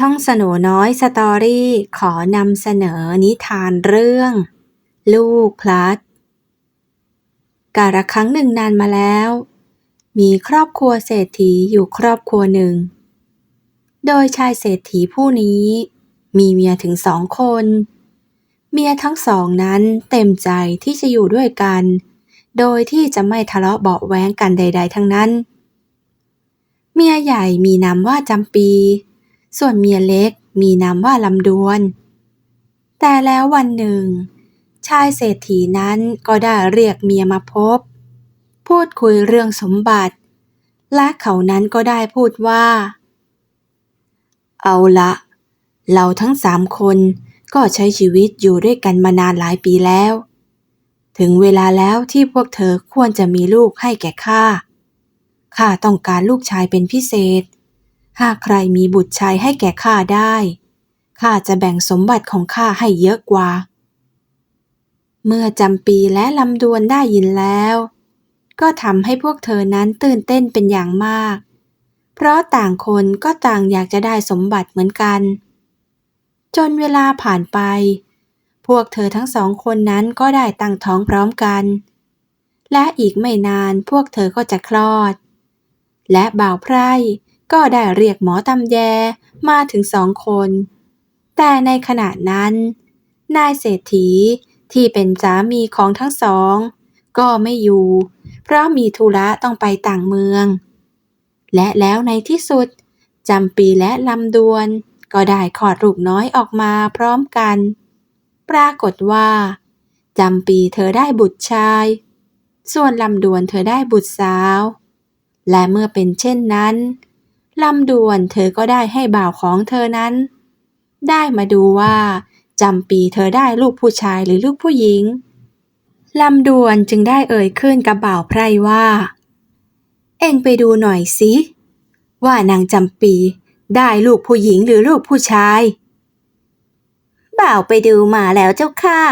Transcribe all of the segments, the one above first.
ช่องสโหนน้อยสตอรี่ขอนำเสนอนิทานเรื่อง ลูกพลัด กาละครั้งหนึ่งนานมาแล้ว มีครอบครัวเศรษฐีอยู่ครอบครัวหนึ่ง โดยชายเศรษฐีผู้นี้ มีเมียถึงสองคน เมียทั้งสองนั้นเต็มใจที่จะอยู่ด้วยกัน โดยที่จะไม่ทะเลาะเบาแว้งกันใด ๆ ทั้งนั้น เมียใหญ่มีนามว่าจำปี ส่วนเมียเล็กมีนามว่าลำดวน แต่แล้ววันหนึ่ง ชายเศรษฐีนั้นก็ได้เรียกเมียมาพบ พูดคุยเรื่องสมบัติ และเขานั้นก็ได้พูดว่า เอาละ เราทั้งสามคนก็ใช้ชีวิตอยู่ด้วยกันมานานหลายปีแล้ว ถึงเวลาแล้วที่พวกเธอควรจะมีลูกให้แก่ข้า ข้าต้องการลูกชายเป็นพิเศษ หากใครมีบุตรชายให้แก่ข้าได้ ข้าจะแบ่งสมบัติของข้าให้เยอะกว่า เมื่อจำปีและลำดวนได้ยินแล้ว ก็ทำให้พวกเธอนั้นตื่นเต้นเป็นอย่างมาก เพราะต่างคนก็ต่างอยากจะได้สมบัติเหมือนกัน จนเวลาผ่านไป พวกเธอทั้งสองคนนั้นก็ได้ตั้งท้องพร้อมกัน และอีกไม่นานพวกเธอก็จะคลอด และบ่าวไพร่ ก็ได้เรียกหมอตำแยมาถึงสองคน แต่ในขณะนั้น นายเศรษฐีที่เป็นสามีของทั้งสอง ก็ไม่อยู่ เพราะมีธุระต้องไปต่างเมือง และแล้วในที่สุดจำปีและลำดวน ก็ได้คลอดลูกน้อยออกมาพร้อมกัน ปรากฏว่าจำปีเธอได้บุตรชาย ส่วนลำดวนเธอได้บุตรสาว และเมื่อเป็นเช่นนั้น ลำดวนเธอก็ได้ให้บ่าวของเธอนั้น ได้มาดูว่าจำปีเธอได้ลูกผู้ชายหรือลูกผู้หญิง ลำดวนจึงได้เอ่ยขึ้นกับบ่าวไพร่ว่า เอ็งไปดูหน่อยสิว่านางจำปีได้ลูกผู้หญิงหรือลูกผู้ชาย บ่าวไปดูมาแล้วเจ้าค่ะ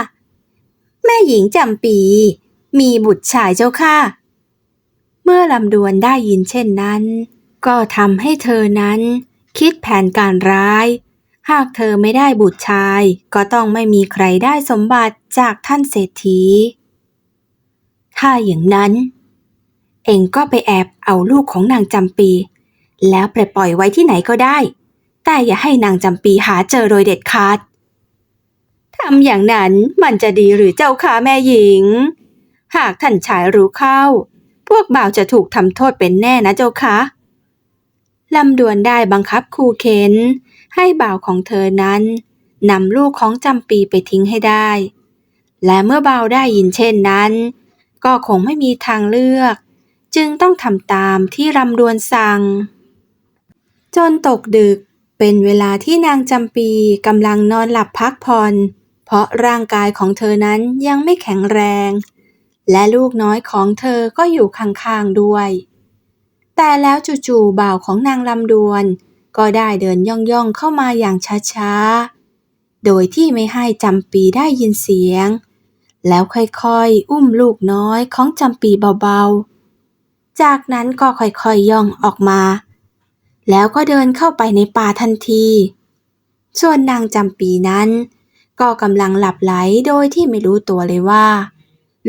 แม่หญิงจำปี มีบุตรชายเจ้าค่ะ เมื่อลำดวนได้ยินเช่นนั้น ก็ทำให้เธอนั้น คิดแผนการร้าย หากเธอไม่ได้บุตรชาย ก็ต้องไม่มีใครได้สมบัติจากท่านเศรษฐี ถ้าอย่างนั้น เองก็ไปแอบเอาลูกของนางจำปี แล้วไปปล่อยไว้ที่ไหนก็ได้ แต่อย่าให้นางจำปีหาเจอโดยเด็ดขาดทำอย่างนั้นมันจะดีหรือเจ้าค่ะแม่หญิง หากท่านชายรู้เข้า พวกบ่าวจะถูกทำโทษเป็นแน่นะเจ้าค่ะ ลำดวนได้บังคับคูเข็น ให้บ่าวของเธอนั้นนำลูกของจำปีไปทิ้งให้ได้ และเมื่อบ่าวได้ยินเช่นนั้น ก็คงไม่มีทางเลือก จึงต้องทำตามที่ลำดวนสั่ง จนตกดึกเป็นเวลาที่นางจำปีกำลังนอนหลับพักผ่อน เพราะร่างกายของเธอนั้นยังไม่แข็งแรง และลูกน้อยของเธอก็อยู่ข้างๆด้วย แต่แล้วจู่ๆบ่าวของนางลำดวน ก็ได้เดินย่องๆเข้ามาอย่างช้าๆ โดยที่ไม่ให้จำปีได้ยินเสียง แล้วค่อยๆ อุ้มลูกน้อยของจำปีเบาๆ จากนั้นก็ค่อยๆย่องออกมา แล้วก็เดินเข้าไปในป่าทันที ส่วนนางจำปีนั้น ก็กำลังหลับไหลโดยที่ไม่รู้ตัวเลยว่า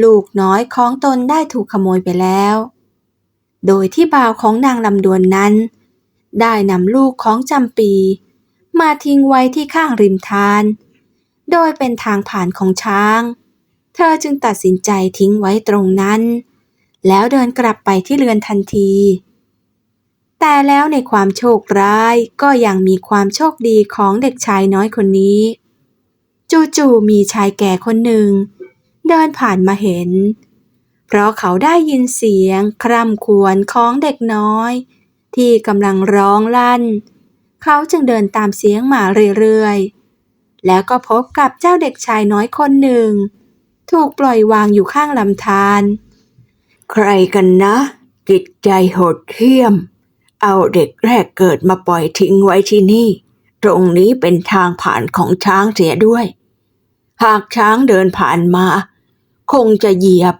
ลูกน้อยของตนได้ถูกขโมยไปแล้ว โดยที่บ่าวของนางลำดวนนั้น ได้นำลูกของจำปี มาทิ้งไว้ที่ข้างริมทาน โดยเป็นทางผ่านของช้าง เธอจึงตัดสินใจทิ้งไว้ตรงนั้น แล้วเดินกลับไปที่เรือนทันที แต่แล้วในความโชคร้ายก็ยังมีความโชคดีของเด็กชายน้อยคนนี้ จู่ๆมีชายแก่คนหนึ่ง เดินผ่านมาเห็นเราะเขาได้ยินเสียงคร่ำครวญของเด็กน้อย ที่กำลังร้องลั่น เขาจึงเดินตามเสียงมาเรื่อยๆ แล้วก็พบกับเจ้าเด็กชายน้อยคนหนึ่ง ถูกปล่อยวางอยู่ข้างลำธารใครกันนะ จิตใจโหดเหี้ยม เอาเด็กแรกเกิดมาปล่อยทิ้งไว้ที่นี่ ตรงนี้เป็นทางผ่านของช้างเสียด้วย หากช้างเดินผ่านมา คงจะเหยียบ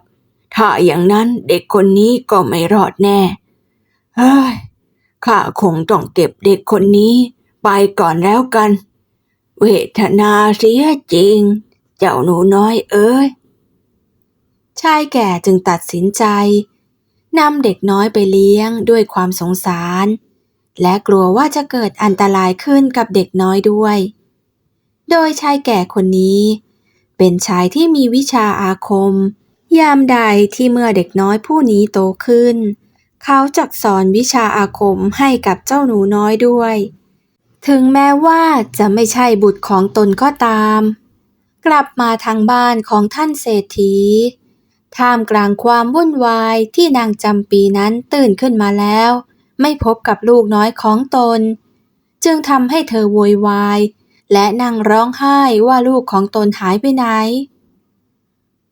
ถ้าอย่างนั้นเด็กคนนี้ก็ไม่รอดแน่ เฮ้ย ข้าคงต้องเก็บเด็กคนนี้ไปก่อนแล้วกัน เวทนาเสียจริง เจ้าหนูน้อยเอ้ย ชายแก่จึงตัดสินใจนำเด็กน้อยไปเลี้ยงด้วยความสงสาร และกลัวว่าจะเกิดอันตรายขึ้นกับเด็กน้อยด้วย โดยชายแก่คนนี้ เป็นชายที่มีวิชาอาคม ยามใดที่เมื่อเด็กน้อยผู้นี้โตขึ้น เขาจักสอนวิชาอาคมให้กับเจ้าหนูน้อยด้วย ถึงแม้ว่าจะไม่ใช่บุตรของตนก็ตาม กลับมาทางบ้านของท่านเศรษฐี ท่ามกลางความวุ่นวายที่นางจำปีนั้นตื่นขึ้นมาแล้ว ไม่พบกับลูกน้อยของตน จึงทำให้เธอโวยวาย และนั่งร้องไห้ว่าลูกของตนหายไปไหน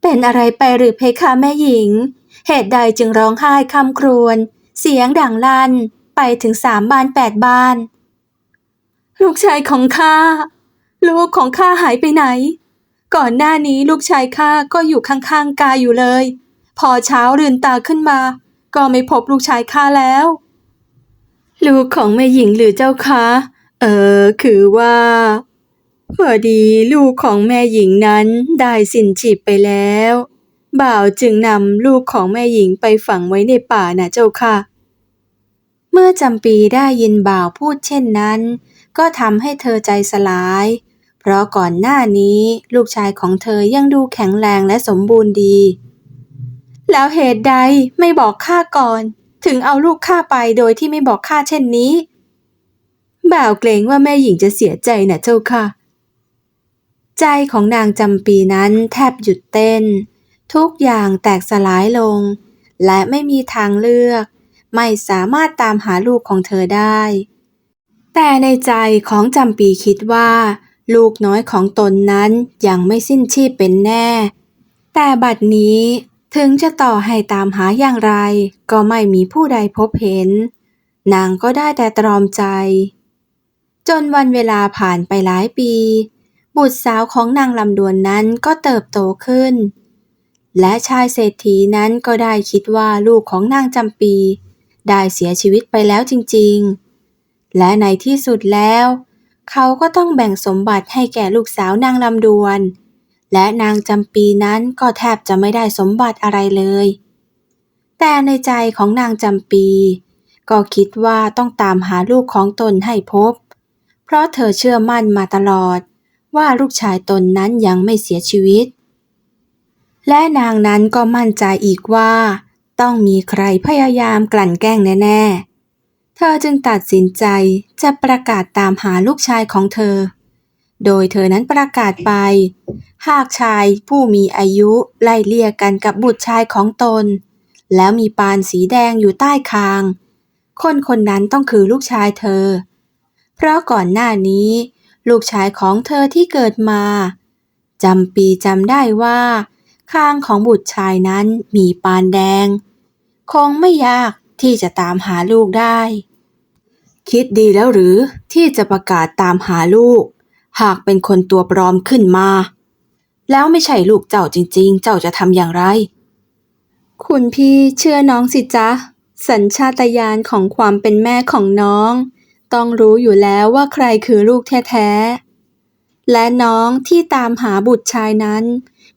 เป็นอะไรไปหรือเพคะแม่หญิง เหตุใดจึงร้องไห้คำครวญ เสียงดังลั่น ไปถึงสามบ้านแปดบ้าน ลูกชายของข้า ลูกของข้าหายไปไหน ก่อนหน้านี้ลูกชายข้าก็อยู่ข้างๆกายอยู่เลย พอเช้าลืนตาขึ้นมา ก็ไม่พบลูกชายข้าแล้ว ลูกของแม่หญิงหรือเจ้าคะ เออ คือว่า พอดีลูกของแม่หญิงนั้นได้สิ้นชีพไปแล้ว บ่าวจึงนำลูกของแม่หญิงไปฝังไว้ในป่านะเจ้าค่ะ เมื่อจำปีได้ยินบ่าวพูดเช่นนั้น ก็ทำให้เธอใจสลาย เพราะก่อนหน้านี้ลูกชายของเธอยังดูแข็งแรงและสมบูรณ์ดี แล้วเหตุใดไม่บอกข้าก่อน ถึงเอาลูกข้าไปโดยที่ไม่บอกข้าเช่นนี้ บ่าวเกรงว่าแม่หญิงจะเสียใจนะเจ้าค่ะ ใจของนางจำปีนั้นแทบหยุดเต้น ทุกอย่างแตกสลายลง และไม่มีทางเลือก ไม่สามารถตามหาลูกของเธอได้ แต่ในใจของจำปีคิดว่า ลูกน้อยของตนนั้นยังไม่สิ้นชีพเป็นแน่ แต่บัดนี้ถึงจะต่อให้ตามหาอย่างไร ก็ไม่มีผู้ใดพบเห็น นางก็ได้แต่ตรอมใจ จนวันเวลาผ่านไปหลายปี บุตรสาวของนางลำดวนนั้นก็เติบโตขึ้น และชายเศรษฐีนั้นก็ได้คิดว่าลูกของนางจำปี ได้เสียชีวิตไปแล้วจริงๆ และในที่สุดแล้ว เขาก็ต้องแบ่งสมบัติให้แก่ลูกสาวนางลำดวน และนางจำปีนั้นก็แทบจะไม่ได้สมบัติอะไรเลย แต่ในใจของนางจำปี ก็คิดว่าต้องตามหาลูกของตนให้พบ เพราะเธอเชื่อมั่นมาตลอด ว่าลูกชายตนนั้นยังไม่เสียชีวิต และนางนั้นก็มั่นใจอีกว่า ต้องมีใครพยายามกลั่นแกล้งแน่ๆ เธอจึงตัดสินใจจะประกาศตามหาลูกชายของเธอ โดยเธอนั้นประกาศไป หากชายผู้มีอายุไล่เลี่ยกันกับบุตรชายของตน แล้วมีปานสีแดงอยู่ใต้คาง คนคนนั้นต้องคือลูกชายเธอ เพราะก่อนหน้านี้ ลูกชายของเธอที่เกิดมาจำปีจำได้ว่า ข้างของบุตรชายนั้นมีปานแดง คงไม่ยากที่จะตามหาลูกได้ คิดดีแล้วหรือที่จะประกาศตามหาลูก หากเป็นคนตัวปลอมขึ้นมา แล้วไม่ใช่ลูกเจ้าจริง ๆ เจ้าจะทำอย่างไร คุณพี่เชื่อน้องสิจ๊ะ สัญชาตญาณของความเป็นแม่ของน้อง ต้องรู้อยู่แล้วว่าใครคือลูกแท้ๆ และน้องที่ตามหาบุตรชายนั้น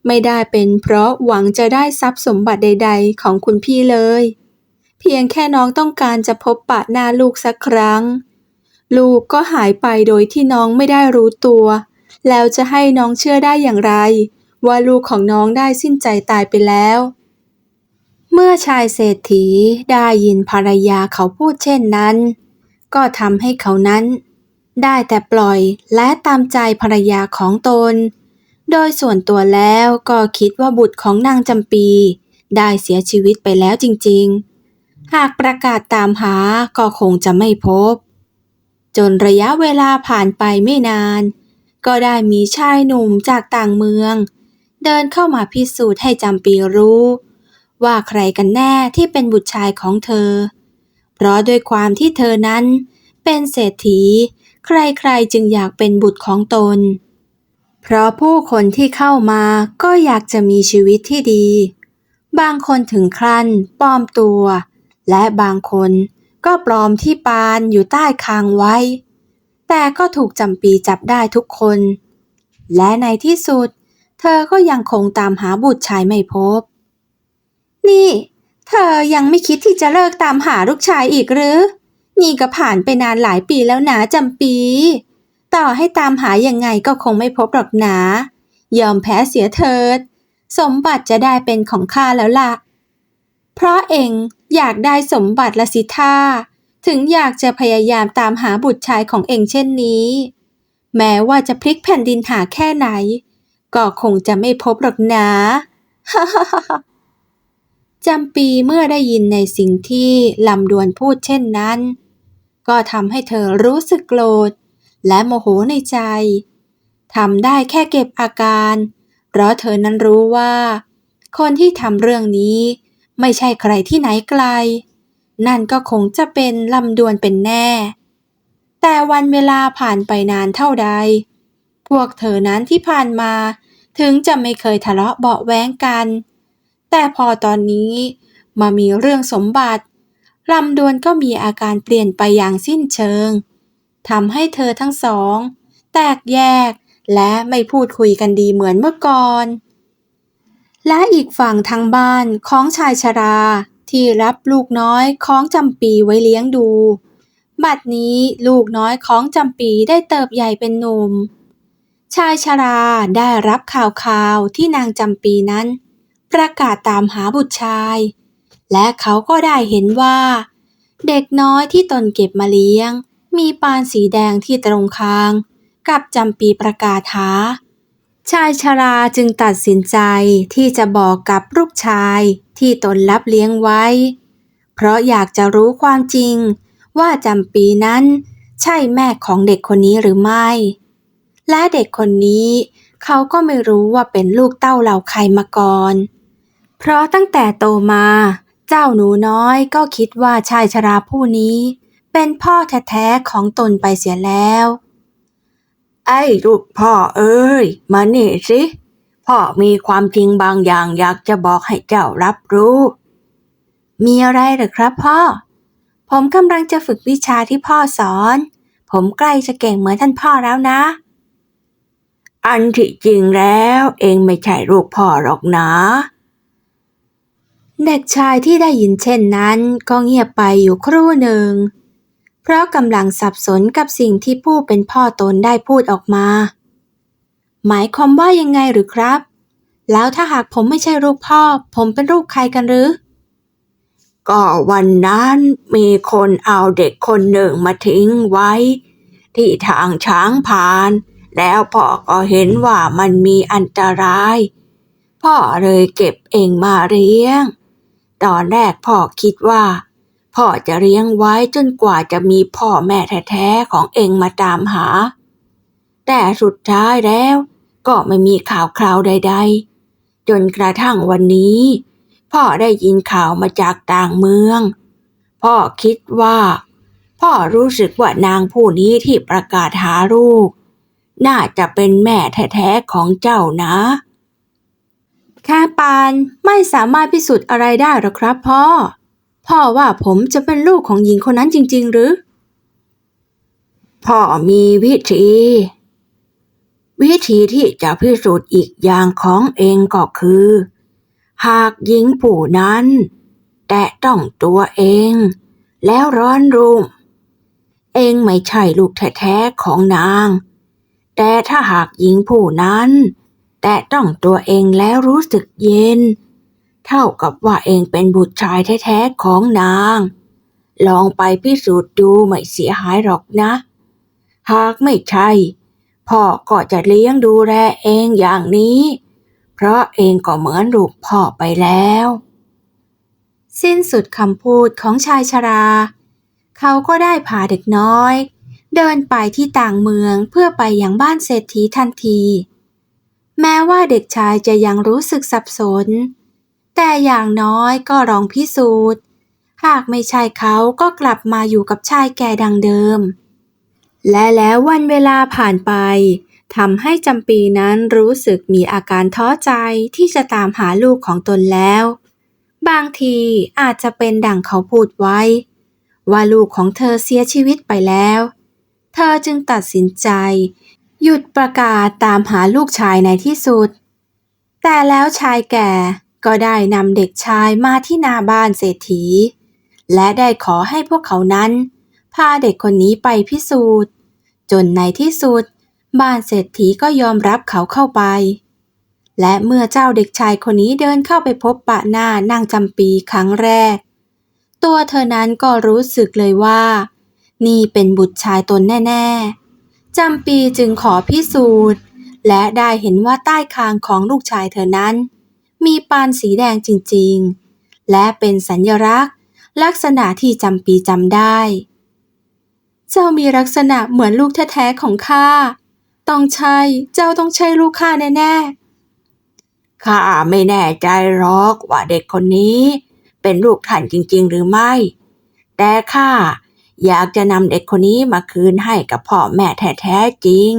ไม่ได้เป็นเพราะหวังจะได้ทรัพย์สมบัติใด ๆ ของคุณพี่เลย เพียงแค่น้องต้องการจะพบปะหน้าลูกสักครั้ง ลูกก็หายไปโดยที่น้องไม่ได้รู้ตัว แล้วจะให้น้องเชื่อได้อย่างไร ว่าลูกของน้องได้สิ้นใจตายไปแล้วเมื่อชายเศรษฐีได้ยินภรรยาเขาพูดเช่นนั้น ก็ทำให้เขานั้น ได้แต่ปล่อยและตามใจภรรยาของตน โดยส่วนตัวแล้วก็คิดว่าบุตรของนางจำปี ได้เสียชีวิตไปแล้วจริงๆ หากประกาศตามหาก็คงจะไม่พบ จนระยะเวลาผ่านไปไม่นาน ก็ได้มีชายหนุ่มจากต่างเมือง เดินเข้ามาพิสูจน์ให้จำปีรู้ ว่าใครกันแน่ที่เป็นบุตรชายของเธอ เพราะด้วยความที่เธอนั้น เป็นเศรษฐี ใครๆจึงอยากเป็นบุตรของตน เพราะผู้คนที่เข้ามาก็อยากจะมีชีวิตที่ดี บางคนถึงขั้นปลอมตัว และบางคนก็ปลอมที่ปานอยู่ใต้คางไว้ แต่ก็ถูกจำปีจับได้ทุกคน และในที่สุด เธอก็ยังคงตามหาบุตรชายไม่พบ นี่ อยังไม่คิดที่จะเลิกตามหาลูกชายอีกหรือ นี่ก็ผ่านไปนานหลายปีแล้วนะจำปี ต่อให้ตามหายังไงก็คงไม่พบหรอกนะ ยอมแพ้เสียเถิด สมบัติจะได้เป็นของข้าแล้วล่ะ เพราะเองอยากได้สมบัติละสิท่า ถึงอยากจะพยายามตามหาบุตรชายของเองเช่นนี้ แม้ว่าจะพลิกแผ่นดินหาแค่ไหน ก็คงจะไม่พบหรอกนะ จำปีเมื่อได้ยินในสิ่งที่ลำดวนพูดเช่นนั้น ก็ทำให้เธอรู้สึกโกรธ และโมโหในใจทำได้แค่เก็บอาการ เพราะเธอนั้นรู้ว่า คนที่ทำเรื่องนี้ไม่ใช่ใครที่ไหนไกล นั่นก็คงจะเป็นลำดวนเป็นแน่ แต่วันเวลาผ่านไปนานเท่าใด พวกเธอนั้นที่ผ่านมาถึงจะไม่เคยทะเลาะเบาแว้งกัน แต่พอตอนนี้มามีเรื่องสมบัติลำดวนก็มีอาการเปลี่ยนไปอย่างสิ้นเชิงทำให้เธอทั้งสอง แตกแยกและไม่พูดคุยกันดีเหมือนเมื่อก่อน และอีกฝั่งทางบ้านของชายชราที่รับลูกน้อยของจำปีไว้เลี้ยงดู บัดนี้ลูกน้อยของจำปีได้เติบใหญ่เป็นหนุ่ม ชายชราได้รับข่าวข่าวที่นางจำปีนั้น ประกาศตามหาบุตรชาย และเขาก็ได้เห็นว่า เด็กน้อยที่ตนเก็บมาเลี้ยง มีปานสีแดงที่ตรงคาง กับจำปีประกาศหา ชายชราจึงตัดสินใจที่จะบอกกับลูกชายที่ตนรับเลี้ยงไว้ เพราะอยากจะรู้ความจริง ว่าจำปีนั้น ใช่แม่ของเด็กคนนี้หรือไม่ และเด็กคนนี้ เขาก็ไม่รู้ว่าเป็นลูกเต้าเหล่าใครมาก่อน เพราะตั้งแต่โตมา เจ้าหนูน้อยก็คิดว่าชายชราผู้นี้ เป็นพ่อแท้ๆของตนไปเสียแล้ว ไอ้ลูกพ่อเอ้ย มานี่สิ พ่อมีความจริงบางอย่างอยากจะบอกให้เจ้ารับรู้ มีอะไรหรือครับพ่อ ผมกำลังจะฝึกวิชาที่พ่อสอน ผมใกล้จะเก่งเหมือนท่านพ่อแล้วนะอันที่จริงแล้วเองไม่ใช่ลูกพ่อหรอกนะ เด็กชายที่ได้ยินเช่นนั้นก็เงียบไปอยู่ครู่หนึ่ง เพราะกำลังสับสนกับสิ่งที่ผู้เป็นพ่อตนได้พูดออกมา หมายความว่ายังไงหรือครับ แล้วถ้าหากผมไม่ใช่ลูกพ่อ ผมเป็นลูกใครกันหรือ ก็วันนั้นมีคนเอาเด็กคนหนึ่งมาทิ้งไว้ ที่ทางช้างผ่าน แล้วพ่อก็เห็นว่ามันมีอันตราย พ่อเลยเก็บเองมาเลี้ยง ตอนแรกพ่อคิดว่า พ่อจะเลี้ยงไว้จนกว่าจะมีพ่อแม่แท้ๆของเองมาตามหา แต่สุดท้ายแล้วก็ไม่มีข่าวคราวใด ๆ จนกระทั่งวันนี้ พ่อได้ยินข่าวมาจากต่างเมือง พ่อคิดว่า พ่อรู้สึกว่านางผู้นี้ที่ประกาศหาลูก น่าจะเป็นแม่แท้ๆของเจ้านะ แค่ปานไม่สามารถพิสูจน์อะไรได้หรอกครับพ่อ พ่อว่าผมจะเป็นลูกของหญิงคนนั้นจริง ๆ หรือ พ่อมีวิธี วิธีที่จะพิสูจน์อีกอย่างของเองก็คือ หากหญิงผู้นั้น แตะต้องตัวเอง แล้วร้อนรุมเองไม่ใช่ลูกแท้ๆของนาง แต่ถ้าหากหญิงผู้นั้น แตะต้องตัวเองแล้วรู้สึกเย็น เท่ากับว่าเองเป็นบุตรชายแท้ๆของนาง ลองไปพิสูจน์ดูไม่เสียหายหรอกนะ หากไม่ใช่พ่อก็จะเลี้ยงดูแลเองอย่างนี้ เพราะเองก็เหมือนลูกพ่อไปแล้ว สิ้นสุดคำพูดของชายชรา เขาก็ได้พาเด็กน้อย เดินไปที่ต่างเมืองเพื่อไปอยังบ้านเศรษฐีทันที แม้ว่าเด็กชายจะยังรู้สึกสับสน แต่อย่างน้อยก็ลองพิสูจน์ หากไม่ใช่เขาก็กลับมาอยู่กับชายแก่ดังเดิม และแล้ววันเวลาผ่านไปทำให้จำปีนั้นรู้สึกมีอาการท้อใจที่จะตามหาลูกของตนแล้ว บางทีอาจจะเป็นดังเขาพูดไว้ ว่าลูกของเธอเสียชีวิตไปแล้ว เธอจึงตัดสินใจ หยุดประกาศตามหาลูกชายในที่สุด แต่แล้วชายแก่ก็ได้นำเด็กชายมาที่หนาบ้านเศรษฐี และได้ขอให้พวกเขานั้น พาเด็กคนนี้ไปพิสูจน์ จนในที่สุด บ้านเศรษฐีก็ยอมรับเขาเข้าไป และเมื่อเจ้าเด็กชายคนนี้เดินเข้าไปพบปะหน้านางจำปีครั้งแรก ตัวเธอนั้นก็รู้สึกเลยว่า นี่เป็นบุตรชายตนแน่ ๆ จำปีจึงขอพิสูจน์ และได้เห็นว่าใต้คางของลูกชายเธอนั้น มีปานสีแดงจริงๆ และเป็นสัญลักษณ์ ลักษณะที่จำปีจำได้ เจ้ามีลักษณะเหมือนลูกแท้ๆของข้าต้องใช่เจ้าต้องใช่ลูกข้าแน่ๆข้าไม่แน่ใจหรอกว่าเด็กคนนี้ เป็นลูกท่านจริงๆ หรือไม่ แต่ข้า อยากจะนำเด็กคนนี้มาคืนให้กับพ่อแม่แท้ๆจริง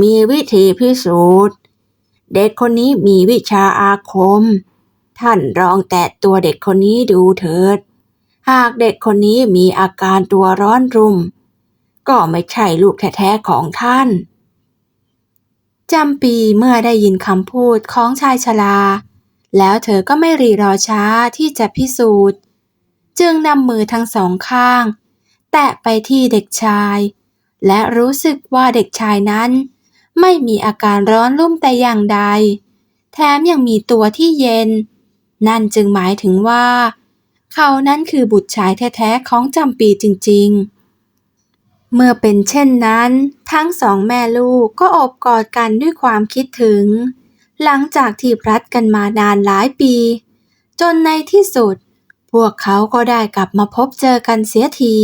มีวิธีพิสูจน์ เด็กคนนี้มีวิชาอาคม ท่านลองแตะตัวเด็กคนนี้ดูเถิด หากเด็กคนนี้มีอาการตัวร้อนรุมก็ไม่ใช่ลูกแท้ๆของท่านจำปีเมื่อได้ยินคำพูดของชายชรา แล้วเธอก็ไม่รีรอช้าที่จะพิสูจน์ จึงนำมือทั้งสองข้าง แตะไปที่เด็กชาย และรู้สึกว่าเด็กชายนั้น ไม่มีอาการร้อนรุ่มแต่อย่างใด แถมยังมีตัวที่เย็น นั่นจึงหมายถึงว่า เขานั้นคือบุตรชายแท้ๆของจำปีจริงๆเมื่อเป็นเช่นนั้น ทั้งสองแม่ลูกก็อบกอดกันด้วยความคิดถึง หลังจากที่พลัดกันมานานหลายปี จนในที่สุด พวกเขาก็ได้กลับมาพบเจอกันเสียที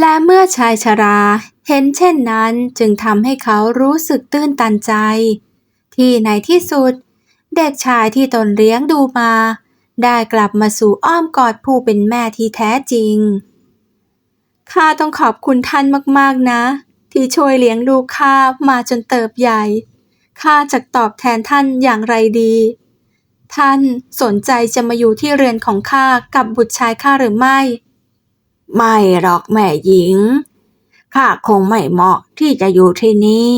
และเมื่อชายชรา เห็นเช่นนั้นจึงทำให้เขารู้สึกตื้นตันใจ ที่ในที่สุด เด็กชายที่ตนเลี้ยงดูมา ได้กลับมาสู่อ้อมกอดผู้เป็นแม่ที่แท้จริง ข้าต้องขอบคุณท่านมากๆนะ ที่ช่วยเลี้ยงลูกข้ามาจนเติบใหญ่ ข้าจะตอบแทนท่านอย่างไรดี ท่านสนใจจะมาอยู่ที่เรือนของข้ากับบุตรชายข้าหรือไม่ ไม่หรอกแม่หญิง ข้าคงไม่เหมาะที่จะอยู่ที่นี่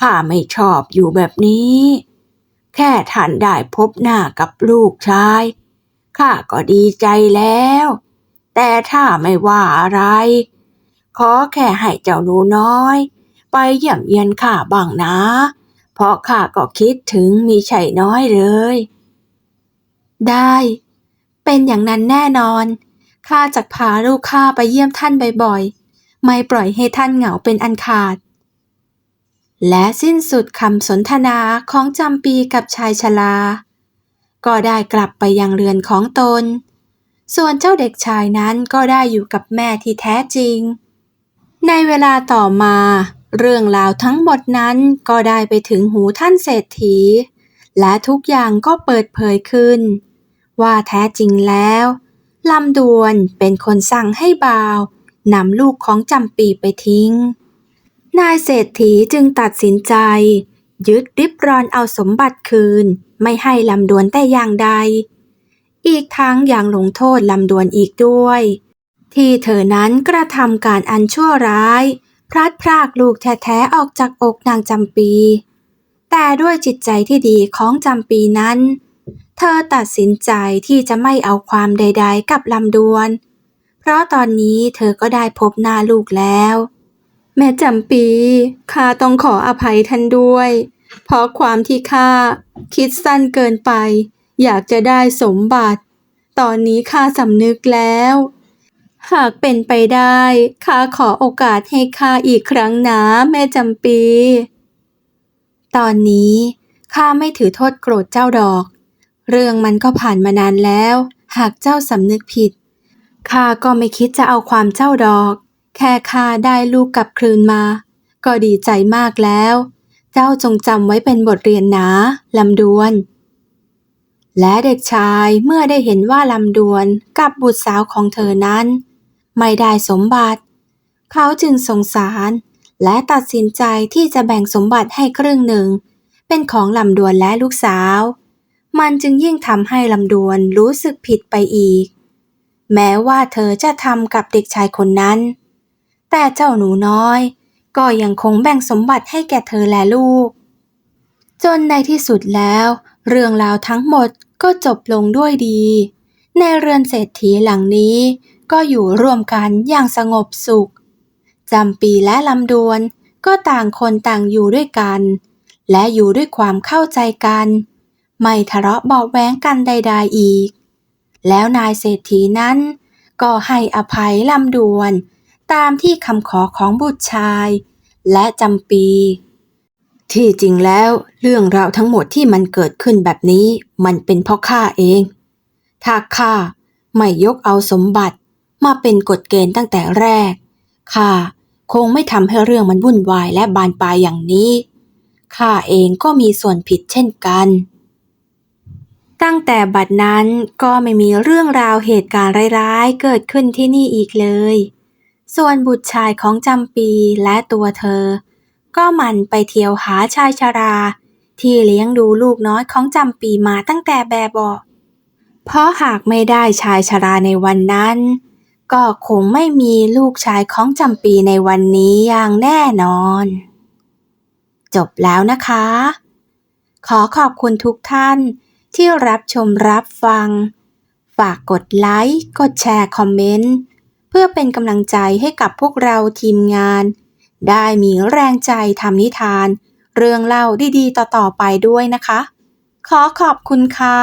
ข้าไม่ชอบอยู่แบบนี้ แค่ท่านได้พบหน้ากับลูกชาย ข้าก็ดีใจแล้ว แต่ถ้าไม่ว่าอะไร ขอแค่ให้เจ้าหนูน้อย ไปเยี่ยมเยียนข้าบ้างนะ เพราะข้าก็คิดถึงมีชัยน้อยเลย ได้ เป็นอย่างนั้นแน่นอน ข้าจะพาลูกข้าไปเยี่ยมท่านบ่อยๆ ไม่ปล่อยให้ท่านเหงาเป็นอันขาด และสิ้นสุดคำสนทนาของจำปีกับชายชราก็ได้กลับไปยังเรือนของตน ส่วนเจ้าเด็กชายนั้นก็ได้อยู่กับแม่ที่แท้จริง ในเวลาต่อมา เรื่องราวทั้งหมดนั้นก็ได้ไปถึงหูท่านเศรษฐี และทุกอย่างก็เปิดเผยขึ้น ว่าแท้จริงแล้ว ลำดวนเป็นคนสั่งให้บ่าวนำลูกของจำปีไปทิ้ง นายเศรษฐีจึงตัดสินใจ ยึดริบรอนเอาสมบัติคืน ไม่ให้ลำดวนแต่อย่างใด อีกทั้งยังลงโทษลำดวนอีกด้วย ที่เธอนั้นกระทำการอันชั่วร้าย พลัดพรากลูกแท้ๆออกจากอกนางจำปี แต่ด้วยจิตใจที่ดีของจำปีนั้น เธอตัดสินใจที่จะไม่เอาความใด ๆ กับลำดวน เพราะตอนนี้เธอก็ได้พบหน้าลูกแล้ว แม่จำปีข้าต้องขออภัยท่านด้วย เพราะความที่ข้าคิดสั้นเกินไป อยากจะได้สมบัติ ตอนนี้ข้าสำนึกแล้ว หากเป็นไปได้ข้าขอโอกาสให้ข้าอีกครั้งนะแม่จำปี ตอนนี้ข้าไม่ถือโทษโกรธเจ้าดอก เรื่องมันก็ผ่านมานานแล้ว หากเจ้าสำนึกผิดข้าก็ไม่คิดจะเอาความเจ้าดอก แค่ข้าได้ลูกกลับคืนมา ก็ดีใจมากแล้ว เจ้าจงจำไว้เป็นบทเรียนนะลำดวน และเด็กชายเมื่อได้เห็นว่าลำดวนกับบุตรสาวของเธอนั้น ไม่ได้สมบัติ เขาจึงสงสาร และตัดสินใจที่จะแบ่งสมบัติให้ครึ่งหนึ่ง เป็นของลำดวนและลูกสาว มันจึงยิ่งทำให้ลำดวนรู้สึกผิดไปอีก แม้ว่าเธอจะทำกับเด็กชายคนนั้น แต่เจ้าหนูน้อย ก็ยังคงแบ่งสมบัติให้แก่เธอและลูก จนในที่สุดแล้ว เรื่องราวทั้งหมดก็จบลงด้วยดี ในเรือนเศรษฐีหลังนี้ก็อยู่ร่วมกันอย่างสงบสุขจำปีและลำดวนก็ต่างคนต่างอยู่ด้วยกัน และอยู่ด้วยความเข้าใจกัน ไม่ทะเลาะเบาแว้งกันใดๆอีก แล้วนายเศรษฐีนั้น ก็ให้อภัยลำดวนตามที่คำขอของบุตรชาย และจำปี ที่จริงแล้วเรื่องราวทั้งหมดที่มันเกิดขึ้นแบบนี้ มันเป็นเพราะข้าเอง ถ้าข้าไม่ยกเอาสมบัติมาเป็นกฎเกณฑ์ตั้งแต่แรกข้าคงไม่ทำให้เรื่องมันวุ่นวายและบานปลายอย่างนี้ข้าเองก็มีส่วนผิดเช่นกัน ตั้งแต่บัดนั้นก็ไม่มีเรื่องราวเหตุการณ์ร้ายๆ เกิดขึ้นที่นี่อีกเลย ส่วนบุตรชายของจำปีและตัวเธอ ก็หมันไปเที่ยวหาชายชรา ที่เลี้ยงดูลูกน้อยของจำปีมาตั้งแต่แบบเบาะเพราะหากไม่ได้ชายชราในวันนั้น ก็คงไม่มีลูกชายของจำปีในวันนี้อย่างแน่นอน จบแล้วนะคะ ขอขอบคุณทุกท่าน ที่รับชมรับฟัง ฝากกดไลค์ กดแชร์คอมเมนต์ เพื่อเป็นกำลังใจให้กับพวกเราทีมงาน ได้มีแรงใจทำนิทาน เรื่องเล่าดีๆ ต่อๆไปด้วยนะคะ ขอขอบคุณค่ะ